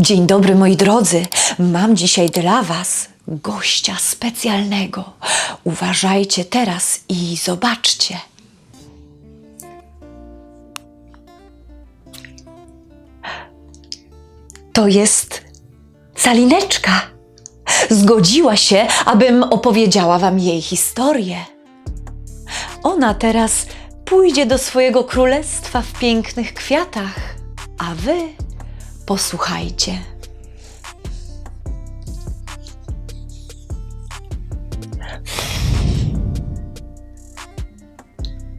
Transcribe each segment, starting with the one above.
Dzień dobry, moi drodzy. Mam dzisiaj dla Was gościa specjalnego. Uważajcie teraz i zobaczcie. To jest Salineczka. Zgodziła się, abym opowiedziała Wam jej historię. Ona teraz pójdzie do swojego królestwa w pięknych kwiatach, a Wy posłuchajcie.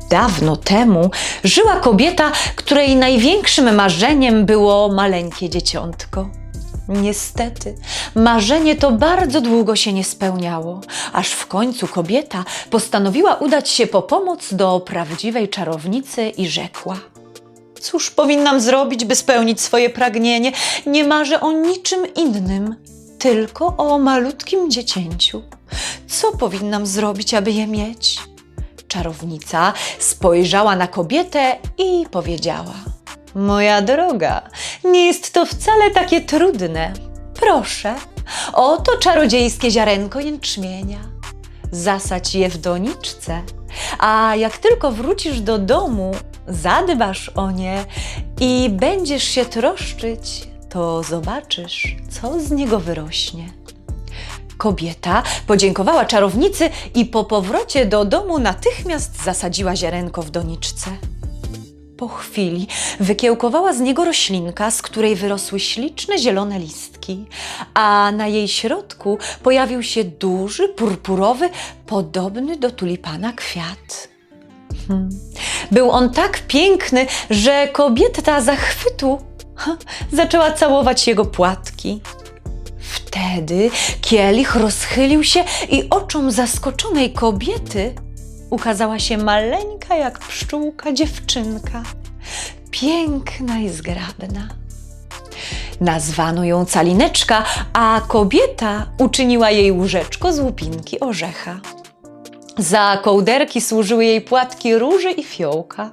Dawno temu żyła kobieta, której największym marzeniem było maleńkie dzieciątko. Niestety, marzenie to bardzo długo się nie spełniało, aż w końcu kobieta postanowiła udać się po pomoc do prawdziwej czarownicy i rzekła: Cóż powinnam zrobić, by spełnić swoje pragnienie? Nie marzę o niczym innym, tylko o malutkim dziecięciu. Co powinnam zrobić, aby je mieć? Czarownica spojrzała na kobietę i powiedziała: Moja droga, nie jest to wcale takie trudne. Proszę, oto czarodziejskie ziarenko jęczmienia. Zasadź je w doniczce, a jak tylko wrócisz do domu, zadbasz o nie i będziesz się troszczyć, to zobaczysz, co z niego wyrośnie. Kobieta podziękowała czarownicy i po powrocie do domu natychmiast zasadziła ziarenko w doniczce. Po chwili wykiełkowała z niego roślinka, z której wyrosły śliczne zielone listki, a na jej środku pojawił się duży, purpurowy, podobny do tulipana kwiat. Hmm. Był on tak piękny, że kobieta zachwytu zaczęła całować jego płatki. Wtedy kielich rozchylił się i oczom zaskoczonej kobiety ukazała się maleńka jak pszczółka dziewczynka, piękna i zgrabna. Nazwano ją Calineczka, a kobieta uczyniła jej łóżeczko z łupinki orzecha. Za kołderki służyły jej płatki róży i fiołka.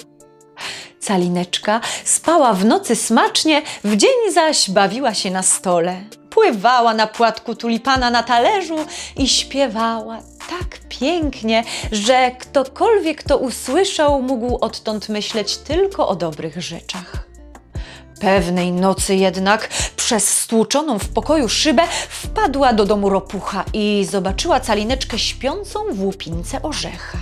Calineczka spała w nocy smacznie, w dzień zaś bawiła się na stole. Pływała na płatku tulipana na talerzu i śpiewała tak pięknie, że ktokolwiek to usłyszał, mógł odtąd myśleć tylko o dobrych rzeczach. Pewnej nocy jednak przez stłuczoną w pokoju szybę wpadła do domu ropucha i zobaczyła calineczkę śpiącą w łupince orzecha.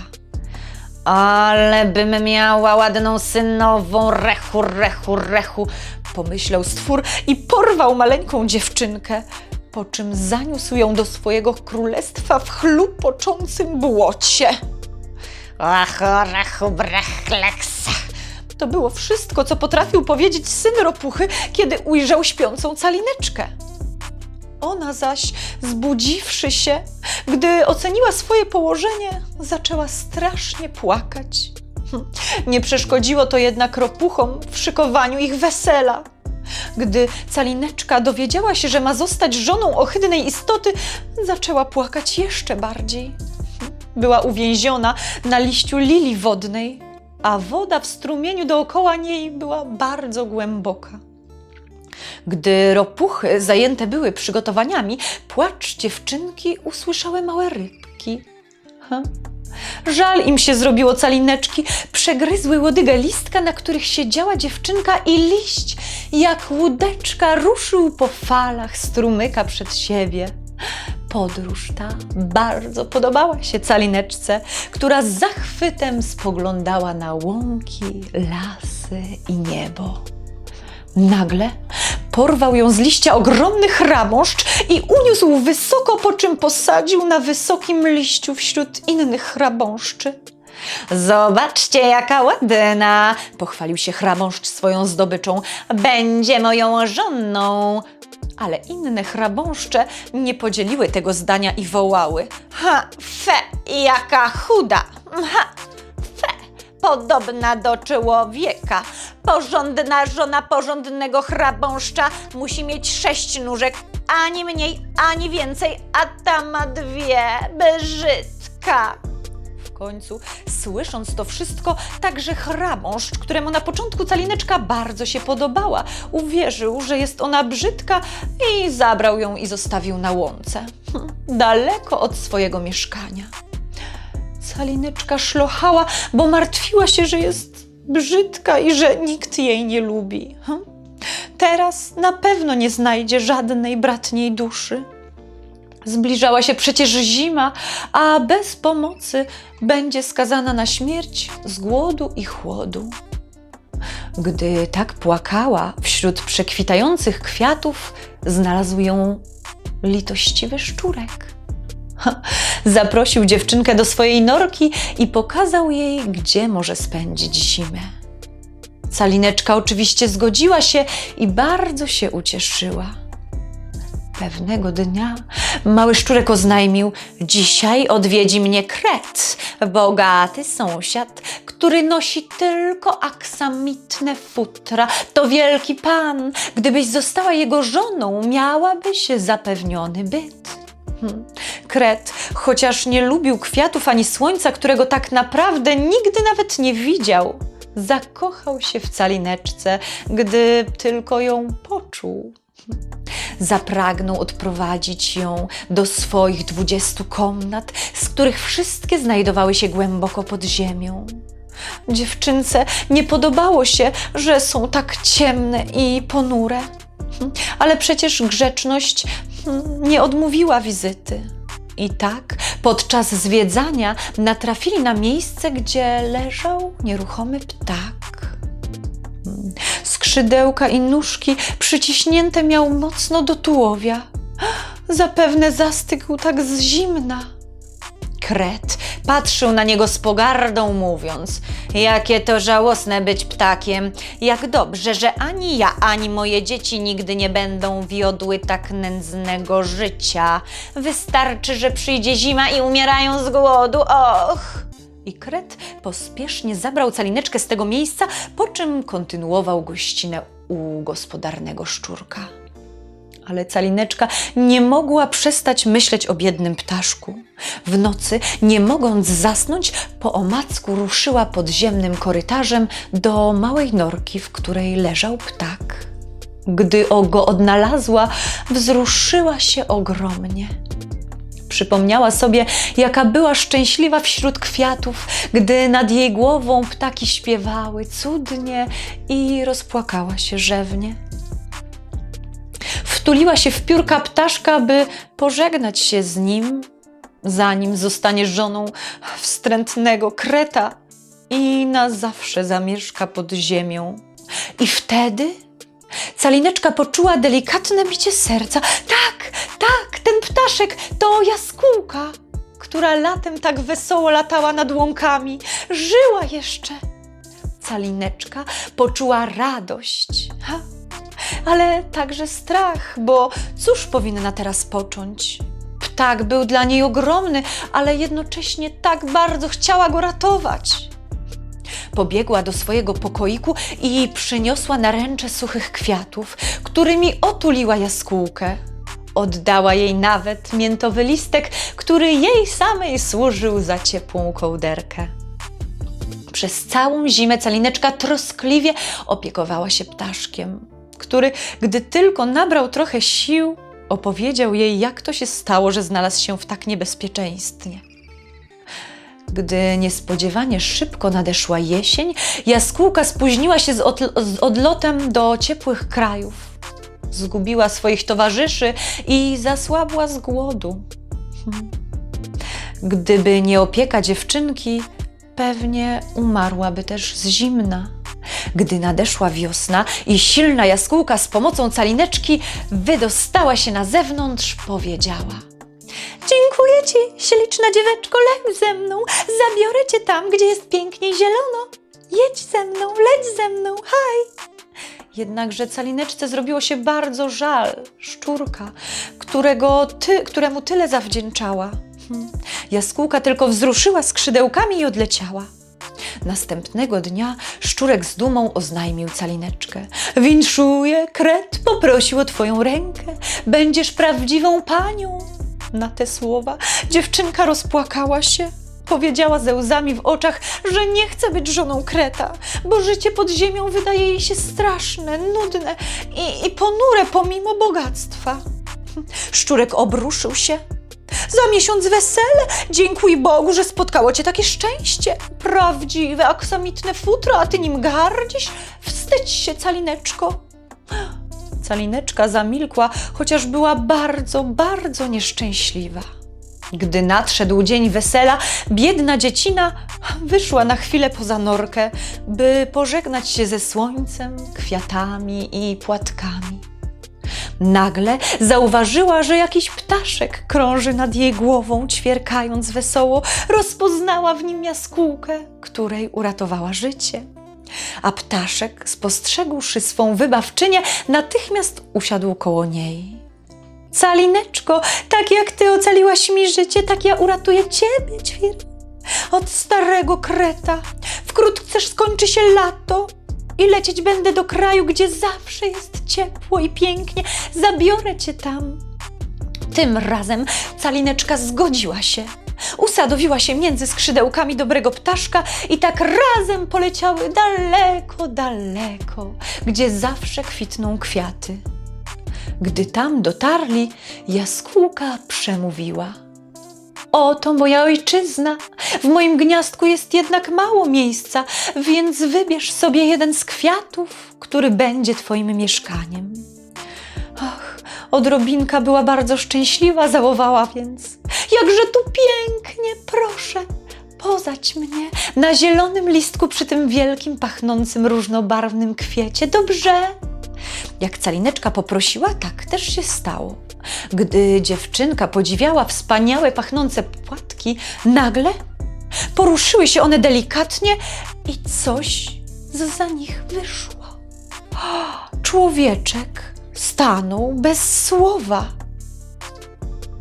Ale bym miała ładną synową, rechu, rechu, rechu, pomyślał stwór i porwał maleńką dziewczynkę, po czym zaniósł ją do swojego królestwa w chlupoczącym błocie. Ach, rechu, brechleksa. To było wszystko, co potrafił powiedzieć syn ropuchy, kiedy ujrzał śpiącą calineczkę. Ona zaś, zbudziwszy się, gdy oceniła swoje położenie, zaczęła strasznie płakać. Hm, Nie przeszkodziło to jednak ropuchom w szykowaniu ich wesela. Gdy calineczka dowiedziała się, że ma zostać żoną ohydnej istoty, zaczęła płakać jeszcze bardziej. Była uwięziona na liściu lilii wodnej, a woda w strumieniu dookoła niej była bardzo głęboka. Gdy ropuchy zajęte były przygotowaniami, płacz dziewczynki usłyszały małe rybki. Ha? Żal im się zrobiło calineczki, przegryzły łodygę listka, na których siedziała dziewczynka i liść, jak łódeczka, ruszył po falach strumyka przed siebie. Podróż ta bardzo podobała się calineczce, która z zachwytem spoglądała na łąki, lasy i niebo. Nagle porwał ją z liścia ogromny chrabąszcz i uniósł wysoko, po czym posadził na wysokim liściu wśród innych chrabąszczy. Zobaczcie, jaka ładna! pochwalił się chrabąszcz swoją zdobyczą. Będzie moją żoną. Ale inne chrabąszcze nie podzieliły tego zdania i wołały. Ha, fe, jaka chuda! Ha, fe, podobna do człowieka. Porządna żona porządnego chrabąszcza musi mieć sześć nóżek, ani mniej, ani więcej, a ta ma dwie, brzydka. Końcu, słysząc to wszystko, także chrabąszcz, któremu na początku calineczka bardzo się podobała, uwierzył, że jest ona brzydka i zabrał ją i zostawił na łące, hm, daleko od swojego mieszkania. Calineczka szlochała, bo martwiła się, że jest brzydka i że nikt jej nie lubi. Hm? Teraz na pewno nie znajdzie żadnej bratniej duszy. Zbliżała się przecież zima, a bez pomocy będzie skazana na śmierć z głodu i chłodu. Gdy tak płakała wśród przekwitających kwiatów, znalazł ją litościwy szczurek. Zaprosił dziewczynkę do swojej norki i pokazał jej, gdzie może spędzić zimę. Calineczka oczywiście zgodziła się i bardzo się ucieszyła. Pewnego dnia mały szczurek oznajmił: Dzisiaj odwiedzi mnie kret, bogaty sąsiad, który nosi tylko aksamitne futra. To wielki pan. Gdybyś została jego żoną, miałabyś zapewniony byt. Hmm. Kret, chociaż nie lubił kwiatów ani słońca, którego tak naprawdę nigdy nawet nie widział, zakochał się w calineczce, gdy tylko ją poczuł. Zapragnął odprowadzić ją do swoich dwudziestu komnat, z których wszystkie znajdowały się głęboko pod ziemią. Dziewczynce nie podobało się, że są tak ciemne i ponure. Ale przecież grzeczność hmm, nie odmówiła wizyty. I tak podczas zwiedzania natrafili na miejsce, gdzie leżał nieruchomy ptak. Skrzydełka i nóżki przyciśnięte miał mocno do tułowia. Zapewne zastygł tak z zimna. Kret patrzył na niego z pogardą, mówiąc: Jakie to żałosne być ptakiem. Jak dobrze, że ani ja, ani moje dzieci nigdy nie będą wiodły tak nędznego życia. Wystarczy, że przyjdzie zima i umierają z głodu. Och! I Kret pospiesznie zabrał calineczkę z tego miejsca, po czym kontynuował gościnę u gospodarnego szczurka. Ale calineczka nie mogła przestać myśleć o biednym ptaszku. W nocy, nie mogąc zasnąć, po omacku ruszyła podziemnym korytarzem do małej norki, w której leżał ptak. Gdy o go odnalazła, wzruszyła się ogromnie. Przypomniała sobie, jaka była szczęśliwa wśród kwiatów, gdy nad jej głową ptaki śpiewały cudnie i rozpłakała się rzewnie wtuliła się w piórka ptaszka, by pożegnać się z nim, zanim zostanie żoną wstrętnego kreta i na zawsze zamieszka pod ziemią. I wtedy calineczka poczuła delikatne bicie serca. Tak, tak, ten ptaszek to jaskółka, która latem tak wesoło latała nad łąkami. Żyła jeszcze. Calineczka poczuła radość. Ha? ale także strach, bo cóż powinna teraz począć? Ptak był dla niej ogromny, ale jednocześnie tak bardzo chciała go ratować. Pobiegła do swojego pokoiku i przyniosła naręcze suchych kwiatów, którymi otuliła jaskółkę. Oddała jej nawet miętowy listek, który jej samej służył za ciepłą kołderkę. Przez całą zimę calineczka troskliwie opiekowała się ptaszkiem który, gdy tylko nabrał trochę sił, opowiedział jej, jak to się stało, że znalazł się w tak niebezpieczeństwie. Gdy niespodziewanie szybko nadeszła jesień, jaskółka spóźniła się z, odl- z odlotem do ciepłych krajów. Zgubiła swoich towarzyszy i zasłabła z głodu. Hmm. Gdyby nie opieka dziewczynki, pewnie umarłaby też z zimna. Gdy nadeszła wiosna i silna jaskółka z pomocą calineczki wydostała się na zewnątrz, powiedziała: Dziękuję ci, śliczna dzieweczko, leć ze mną, zabiorę cię tam, gdzie jest pięknie zielono. Jedź ze mną, leć ze mną, haj! Jednakże calineczce zrobiło się bardzo żal szczurka, którego ty, któremu tyle zawdzięczała. Hmm. Jaskółka tylko wzruszyła skrzydełkami i odleciała. Następnego dnia szczurek z dumą oznajmił calineczkę. Winszuję, kret poprosił o twoją rękę. Będziesz prawdziwą panią. Na te słowa dziewczynka rozpłakała się. Powiedziała ze łzami w oczach, że nie chce być żoną Kreta, bo życie pod ziemią wydaje jej się straszne, nudne i, i ponure pomimo bogactwa. Szczurek obruszył się. Za miesiąc wesele, dziękuj Bogu, że spotkało cię takie szczęście. Prawdziwe aksamitne futro, a ty nim gardzisz? Wstydź się, calineczko. Calineczka zamilkła, chociaż była bardzo, bardzo nieszczęśliwa. Gdy nadszedł dzień wesela, biedna dziecina wyszła na chwilę poza norkę, by pożegnać się ze słońcem, kwiatami i płatkami. Nagle zauważyła, że jakiś ptaszek krąży nad jej głową, ćwierkając wesoło. Rozpoznała w nim jaskółkę, której uratowała życie. A ptaszek, spostrzegłszy swą wybawczynię, natychmiast usiadł koło niej. Calineczko, tak jak ty ocaliłaś mi życie, tak ja uratuję ciebie, ćwir. Od starego kreta. Wkrótce skończy się lato i lecieć będę do kraju, gdzie zawsze jest ciepło i pięknie. Zabiorę cię tam. Tym razem calineczka zgodziła się. Usadowiła się między skrzydełkami dobrego ptaszka i tak razem poleciały daleko, daleko, gdzie zawsze kwitną kwiaty. Gdy tam dotarli, jaskółka przemówiła. Oto moja ojczyzna. W moim gniazdku jest jednak mało miejsca, więc wybierz sobie jeden z kwiatów, który będzie twoim mieszkaniem. Ach, odrobinka była bardzo szczęśliwa, załowała więc. Jakże tu pięknie, proszę, pozać mnie na zielonym listku przy tym wielkim, pachnącym, różnobarwnym kwiecie. Dobrze? Jak calineczka poprosiła, tak też się stało. Gdy dziewczynka podziwiała wspaniałe, pachnące płatki, nagle poruszyły się one delikatnie i coś za nich wyszło. Człowieczek stanął bez słowa,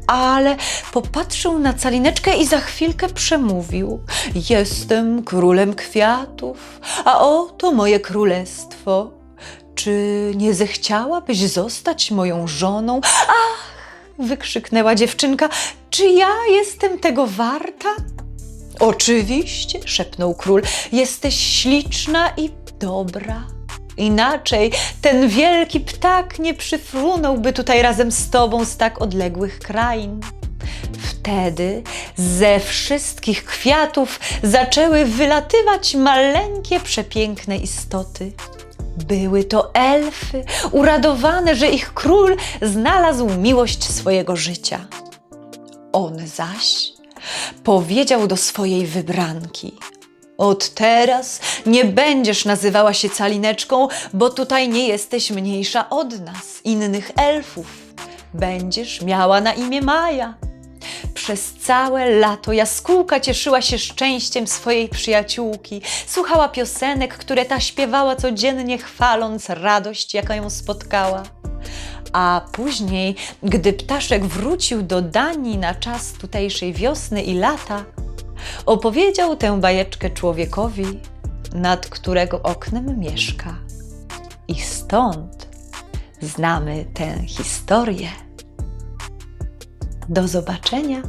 ale popatrzył na calineczkę i za chwilkę przemówił: Jestem królem kwiatów, a oto moje królestwo. Czy nie zechciałabyś zostać moją żoną? Ach! wykrzyknęła dziewczynka. Czy ja jestem tego warta? Oczywiście, szepnął król. Jesteś śliczna i dobra. Inaczej ten wielki ptak nie przyfrunąłby tutaj razem z tobą z tak odległych krain. Wtedy ze wszystkich kwiatów zaczęły wylatywać maleńkie, przepiękne istoty. Były to elfy, uradowane, że ich król znalazł miłość swojego życia. On zaś powiedział do swojej wybranki: Od teraz nie będziesz nazywała się calineczką, bo tutaj nie jesteś mniejsza od nas, innych elfów. Będziesz miała na imię Maja. Przez całe lato jaskółka cieszyła się szczęściem swojej przyjaciółki, słuchała piosenek, które ta śpiewała codziennie, chwaląc radość, jaka ją spotkała. A później, gdy ptaszek wrócił do Danii na czas tutejszej wiosny i lata, opowiedział tę bajeczkę człowiekowi, nad którego oknem mieszka. I stąd znamy tę historię. Do zobaczenia.